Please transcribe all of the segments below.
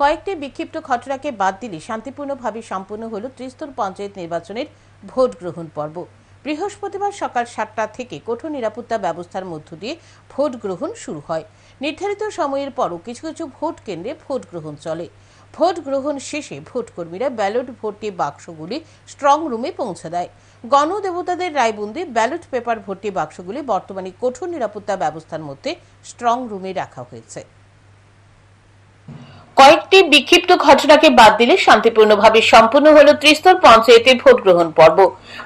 কয়েকটি বিক্ষিপ্ত ঘটনাকে বাদ দিলে শান্তিপূর্ণভাবে সম্পন্ন হল ত্রিস্তর পঞ্চায়েত নির্বাচনের ভোট গ্রহণ পর্ব। বৃহস্পতিবার সকাল সাতটা থেকে কঠোর নিরাপত্তা ব্যবস্থার মধ্য দিয়ে ভোট গ্রহণ শুরু হয়। নির্ধারিত সময়ের পরও কিছু কিছু ভোট কেন্দ্রে ভোট গ্রহণ চলে। ভোট গ্রহণ শেষে ভোটকর্মীরা ব্যালট ভর্তি বাক্সগুলি স্ট্রং রুমে পৌঁছে দেয়। গণদেবতাদের রায়বন্দি ব্যালট পেপার ভর্তি বাক্সগুলি বর্তমানে কঠোর নিরাপত্তা ব্যবস্থার মধ্যে স্ট্রং রুমে রাখা হয়েছে। কয়েকটি বিক্ষিপ্ত ঘটনাকে বাদ দিলে শান্তিপূর্ণভাবে সম্পন্ন হল ত্রিস্তর পঞ্চায়েতের ভোট গ্রহণ পর্ব।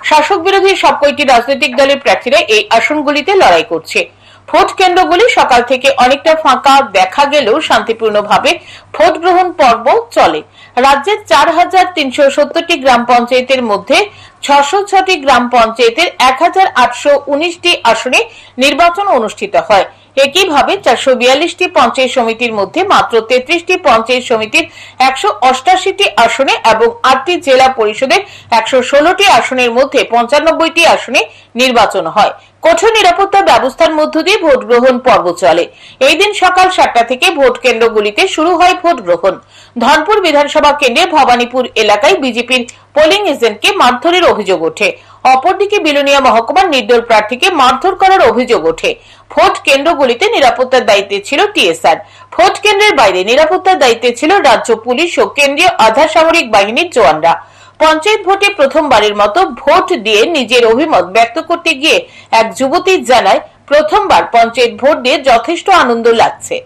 শাসক বিরোধী সব কয়টি রাজনৈতিক দলের প্রার্থীরা এই আসনগুলিতে লড়াই করছে। ভোট কেন্দ্রগুলি সকাল থেকে অনেকটা ফাঁকা দেখা গেলেও শান্তিপূর্ণভাবে ভোট গ্রহণ পর্ব চলে। রাজ্যের চার হাজার তিনশো সত্তরটি গ্রাম পঞ্চায়েতের মধ্যে ছশো ছটি গ্রাম পঞ্চায়েতের এক হাজার আটশো উনিশটি আসনে নির্বাচন অনুষ্ঠিত হয়। একইভাবে চারশো বিয়াল্লিশটি পঞ্চায়েত সমিতির মধ্যে মাত্র তেত্রিশটি পঞ্চায়েত সমিতির একশো অষ্টাশিটি আসনে এবং আটটি জেলা পরিষদের একশো ষোলোটি আসনের মধ্যে পঞ্চানব্বইটি আসনে নির্বাচন হয়। কঠোর নিরাপত্তা ব্যবস্থার মধ্য দিয়ে ভোট গ্রহণ পর্ব চলে। এই দিন সকাল সাতটা থেকে ভোট কেন্দ্রগুলিতে শুরু হয় ভোট গ্রহণ। ধনপুর বিধানসভা কেন্দ্রে ভবানীপুর এলাকায় বিজেপির পোলিং এজেন্টকে মারধরের অভিযোগ ওঠে। অপরদিকে বিলোনিয়া মহকুমার নির্দল প্রার্থীকে মারধর করার অভিযোগ ওঠে। ভোট কেন্দ্রগুলিতে নিরাপত্তার দায়িত্বে ছিল টিএসআর। ভোট কেন্দ্রের বাইরে নিরাপত্তার দায়িত্বে ছিল রাজ্য পুলিশ ও কেন্দ্রীয় আধা সামরিক বাহিনীর জওয়ানরা। পঞ্চায়েত ভোটে প্রথমবারের মতো ভোট দিয়ে নিজের অভিমত ব্যক্ত করতে গিয়ে এক যুবতী জানায়, প্রথমবার পঞ্চায়েত ভোট দিয়ে যথেষ্ট আনন্দ লাগছে।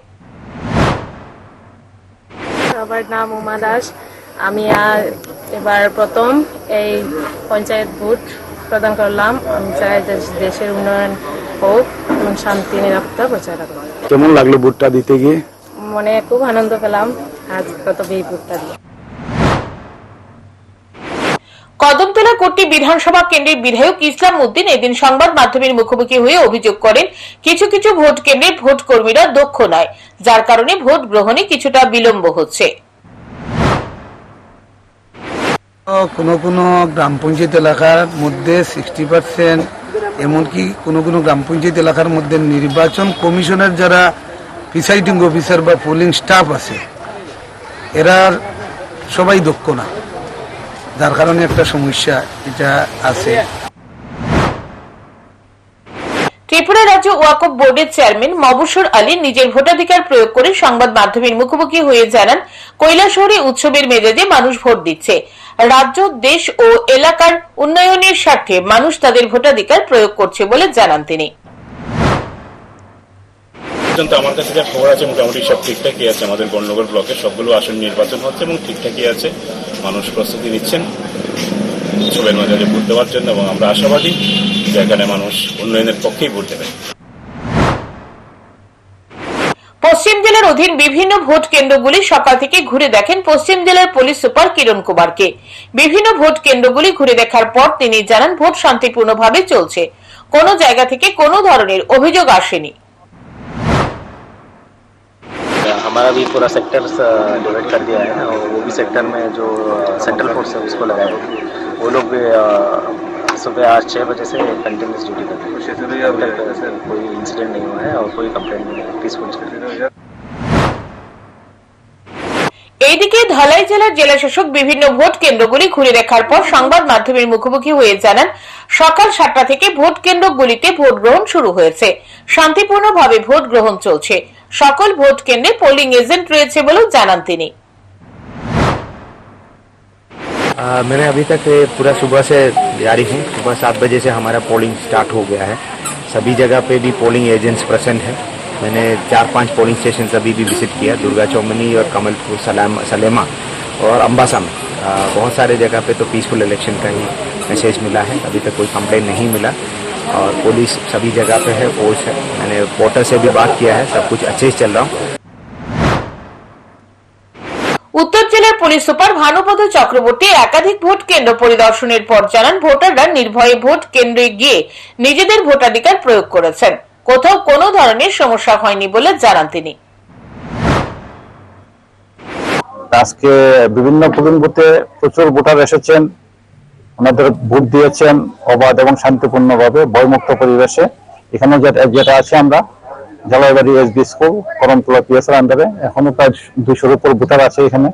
আমার নাম উমা দাস। আমি আর এবার প্রথম এই পঞ্চায়েত ভোট প্রদান করলাম। আমি চাই দেশ- দেশের উন্নয়ন হোক এবং শান্তি নিরাপত্তা বজায় রাখব কেমন লাগল ভোটটা দিতে গিয়ে? মনে খুব আনন্দ পেলাম। আজ প্রথম এই ভোটটা দিয়ে কদমতলা কোট্টি বিধানসভা কেন্দ্রের বিধায়ক ইসলাম উদ্দিন এদিন সংবাদ মাধ্যমের মুখোমুখি হয়ে অভিযোগ করেন কিছু কিছু ভোট কেন্দ্রে ভোট কর্মীরা দক্ষ নয় যার কারণে ভোট গ্রহণে কিছুটা বিলম্ব হচ্ছে। কোনো কোনো গ্রাম পঞ্চায়েত এলাকার মধ্যে সিক্সটি পার্সেন্ট এমনকি কোনো কোনো গ্রাম পঞ্চায়েত এলাকার মধ্যে নির্বাচন কমিশনের যারা প্রিসাইডিং অফিসার বা পোলিং স্টাফ আছে, এরা সবাই দক্ষ না। যার কারণে একটা সমস্যা এটা আছে। ত্রিপুরা রাজ্য ওয়াকফ বোর্ডের চেয়ারম্যান মবসুর আলী নিজের ভোটাধিকার প্রয়োগ করে সংবাদ মাধ্যমের মুখোমুখি হয়ে জানান, কৈলাসহরে উৎসবের মেজাজে মানুষ ভোট দিচ্ছে। রাজ্য, দেশ ও এলাকার উন্নয়নের স্বার্থে মানুষ তাদের ভোটাধিকার প্রয়োগ করছে বলে জানান তিনি। পর্যন্ত আমার কাছে যা খবর আছে, মোটামুটি সব ঠিকঠাকই আছে। আমাদের গণ্ডগোল ব্লকে সবগুলো আসন নির্বাচন হচ্ছে এবং ঠিকঠাকই আছে। মানুষ প্রস্তুতি নিচ্ছেন। উৎসবের মাঝে ভোট দেওয়ার জন্য এবং আমরা আশাবাদী যে এখানে মানুষ উন্নয়নের পক্ষেই ভোট দেবে। জেলার অধীন বিভিন্ন ভোট কেন্দ্রগুলি সকাল থেকে ঘুরে দেখেন পশ্চিম জেলার পুলিশ সুপার কিরণ কুমারকে বিভিন্ন ভোট কেন্দ্রগুলি ঘুরে দেখার পর তিনি জানান ভোট শান্তিপূর্ণভাবে চলছে কোনো জায়গা থেকে কোনো ধরনের অভিযোগ আসেনি हमारा भी पूरा सेक्टर डिवाइड कर दिया है और वो भी सेक्टर में जो सेंट्रल फोर्स है उसको लगाया है वो लोग भी अ, सुबह आज छः बजे से कंटिन्यूस ड्यूटी कर रहे हैं अभी तक ऐसे कोई इंसिडेंट नहीं हुआ है और कोई कंप्लेंट नहीं है पीसफुल ধলাই জেলার জেলাশাসক বিভিন্ন ভোট কেন্দ্রগুলি ঘুরে দেখার পর সংবাদ মাধ্যমের মুখোমুখি হয়ে জানান সকাল সাতটা থেকে ভোট কেন্দ্রগুলিতে ভোট গ্রহণ শুরু হয়েছে শান্তিপূর্ণভাবে ভোট গ্রহণ চলছে সকল ভোট কেন্দ্রে পোলিং এজেন্ট রয়েছে বলেও জানান তিনি आ, मैंने अभी तक ये पूरा सुबह से जारी हूँ सुबह सात बजे से हमारा पोलिंग स्टार्ट हो गया है सभी जगह पे भी पोलिंग एजेंट्स प्रेजेंट है मैंने चार पांच पोलिंग स्टेशन अभी भी विजिट किया दुर्गा चौमनी और कमलपुर सलाम सलेमा और अम्बासा में आ, बहुत सारे जगह पे तो पीसफुल इलेक्शन का ही मैसेज मिला है अभी तक कोई कंप्लेन नहीं मिला और पुलिस सभी जगह पे है फोर्स है मैंने वोटर से भी बात किया है सब कुछ अच्छे से चल रहा हूँ উত্তর জেলার পুলিশ সুপার ভানুপদ চক্রবর্তী একাধিক ভোট কেন্দ্র পরিদর্শনের পর জানান ভোটাররা নির্ভয়ে ভোট কেন্দ্রে গিয়ে নিজেদের ভোটাধিকার প্রয়োগ করেছেন কোথাও কোনো ধরনের সমস্যা হয়নি বলে জানান তিনি। আজকে বিভিন্ন পোলিং বুথে প্রচুর ভোটার এসেছেন, ওনাদের ভোট দিয়েছেন অবাধ এবং শান্তিপূর্ণভাবে, ভয়মুক্ত পরিবেশে। এখানে যেটা আছে আমরা Jalaibari SB school Karamtala PSR আন্ডারে এখনও প্রায় দুইশোর উপর ভোটার আছে এখানে।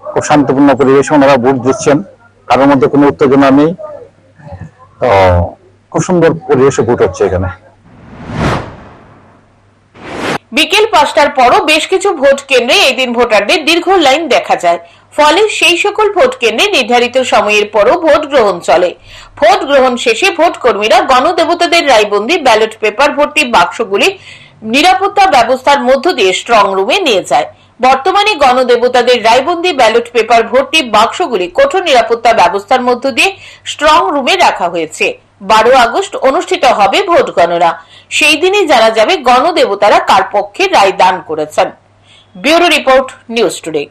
খুব শান্তপূর্ণ পরিবেশে ওনারা ভোট দিচ্ছেন। কারোর মধ্যে কোনো উত্তেজনা নেই। তো খুব সুন্দর পরিবেশে ভোট হচ্ছে এখানে। বিকেল পাঁচটার পরও বেশ কিছু ভোট কেন্দ্রে এই দিন ভোটারদের দীর্ঘ লাইন দেখা যায়। ফলে সেই সকল ভোট কেন্দ্রে নির্ধারিত সময়ের পরও ভোট গ্রহণ চলে। ভোট গ্রহণ শেষে ভোট কর্মীরা গণদেবতাদের রায়বন্দি ব্যালট পেপার ভর্তি বাক্সগুলি নিরাপত্তা ব্যবস্থার মধ্য দিয়ে স্ট্রং রুমে নিয়ে যায়। বর্তমানে গণদেবতাদের রায়বন্দি ব্যালট পেপার ভর্তি বাক্সগুলি কঠোর নিরাপত্তা ব্যবস্থার মধ্য দিয়ে স্ট্রং রুমে রাখা হয়েছে। বারো আগস্ট অনুষ্ঠিত হবে ভোট গণনা। সেই দিনই জানা যাবে গণদেবতারা কার পক্ষে রায় দান করেছেন। Bureau report, news today.